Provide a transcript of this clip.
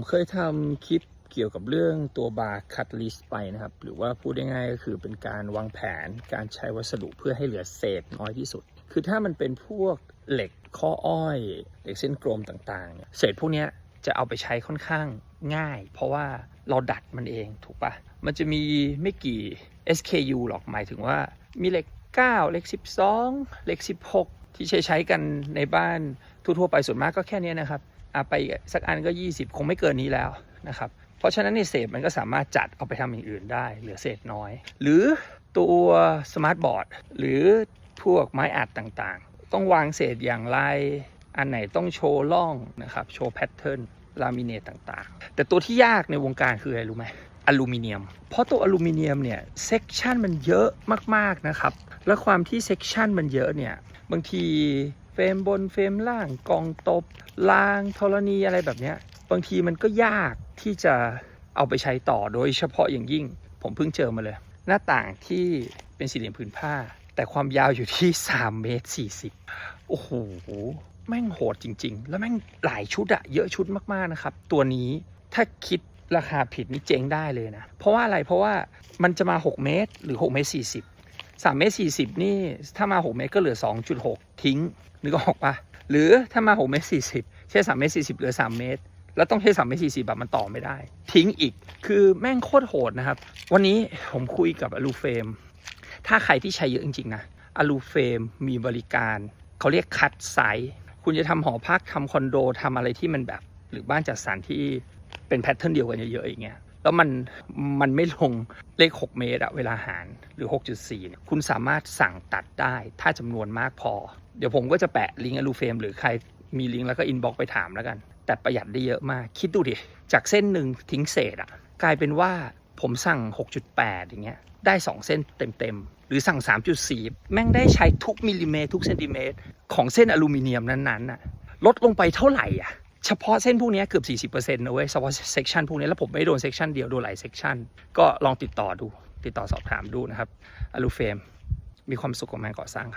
ผมเคยทำคลิปเกี่ยวกับเรื่องตัวบาร์คัตลิสไปนะครับ หรือว่าพูดง่ายๆก็คือเป็นการวางแผนการใช้วัสดุเพื่อให้เหลือเศษน้อยที่สุด คือถ้ามันเป็นพวกเหล็กข้ออ้อย เหล็กเส้นกลมต่างๆเนี่ยเศษพวกนี้จะเอาไปใช้ค่อนข้างง่าย เพราะว่าเราดัดมันเองถูกปะมันจะมีไม่กี่ SKU หรอกหมายถึงว่ามีเหล็ก 9 เหล็ก 12 เหล็ก 16 ที่ใช้ใช้กันในบ้านทั่วๆไปส่วนมากก็แค่นี้นะครับ อะไปสักอันก็ 20 คงไม่เกินนี้แล้วนะครับ เพราะฉะนั้นในเศษมันก็สามารถจัดเอาไปทำอย่างอื่นได้ เหลือเศษน้อย หรือตัวสมาร์ทบอร์ดหรือพวกไม้อัดต่างๆ ต้องวางเศษอย่างไร อันไหนต้องโชว์ล่องนะครับ โชว์แพทเทิร์นลามิเนตต่างๆ แต่ตัวที่ยากในวงการคืออะไรรู้ไหมอลูมิเนียม เพราะตัวอลูมิเนียมเนี่ยเซกชันมันเยอะมากๆนะครับ และความที่เซกชันมันเยอะเนี่ย บางที รมบนเฟรมล่างกองตบรางธรณีอะไรแบบนี้บางทีมันก็ยากที่จะเอาไปใช้ต่อโดยเฉพาะอย่างยิ่ง ผมเพิ่งเจอมาเลย หน้าต่างที่เป็นสี่เหลี่ยมผืนผ้า แต่ความยาวอยู่ที่3เมตร40 โอ้โห แม่งโหดจริง ๆ แล้วแม่งหลายชุดอะเยอะชุดมากๆนะครับ ตัวนี้ถ้าคิดราคาผิดนี่เจ๊งได้เลยนะ เพราะว่าอะไรเพราะว่ามันจะมา 6 เมตร หรือ6เมตร40 3เมตร40นี่ถ้ามา6เมตรก็เหลือ2.6ทิ้งนึกออกปะหรือถ้ามา6เมตร40ใช้3เมตร40เหลือ3เมตร แล้วต้องใช้3เมตร40แบบมันต่อไม่ได้ ทิ้งอีกคือแม่งโคตรโหดนะครับ วันนี้ผมคุยกับอลูเฟรมถ้าใครที่ใช้เยอะจริงๆนะอลูเฟรมมีบริการ เขาเรียกคัดไซส์คุณจะทำหอพักทำคอนโดทำอะไรที่มันแบบ หรือบ้านจัดสรรที่เป็นแพทเทิร์นเดียวกันเยอะๆอย่างเงี้ย แล้วมันมันไม่ลงเลข 6 เมตรอะเวลาหารหรือ 6.4เนี่คุณสามารถสั่งตัดได้ถ้าจำนวนมากพอ เดี๋ยวผมก็จะแปะลิงก์อลูเฟมหรือใครมีลิงก์แล้วก็อินบ็อกไปถามแล้วกัน แต่ประหยัดได้เยอะมาก คิดดูดิ จากเส้นหนึ่งทิ้งเศษอะกลายเป็นว่าผมสั่ง 6.8 อย่างเงี้ย ได้ 2 เส้นเต็มๆ หรือสั่ง 3.4 แม่งได้ใช้ทุกมิลลิเมตรทุกเซนติเมตรของเส้นอลูมิเนียมนั้นๆน่ะลดลงไปเท่าไหร่อะ เฉพาะเส้นพวกนี้เกือบ 40%นะเว้ยเฉพาะเซกชันพวกนี้แล้วผมไม่โดนเซกชันเดียวโดนหลายเซกชันก็ลองติดต่อดู ติดต่อสอบถามดูนะครับอลูเฟมมีความสุขกับงานก่อสร้างครับ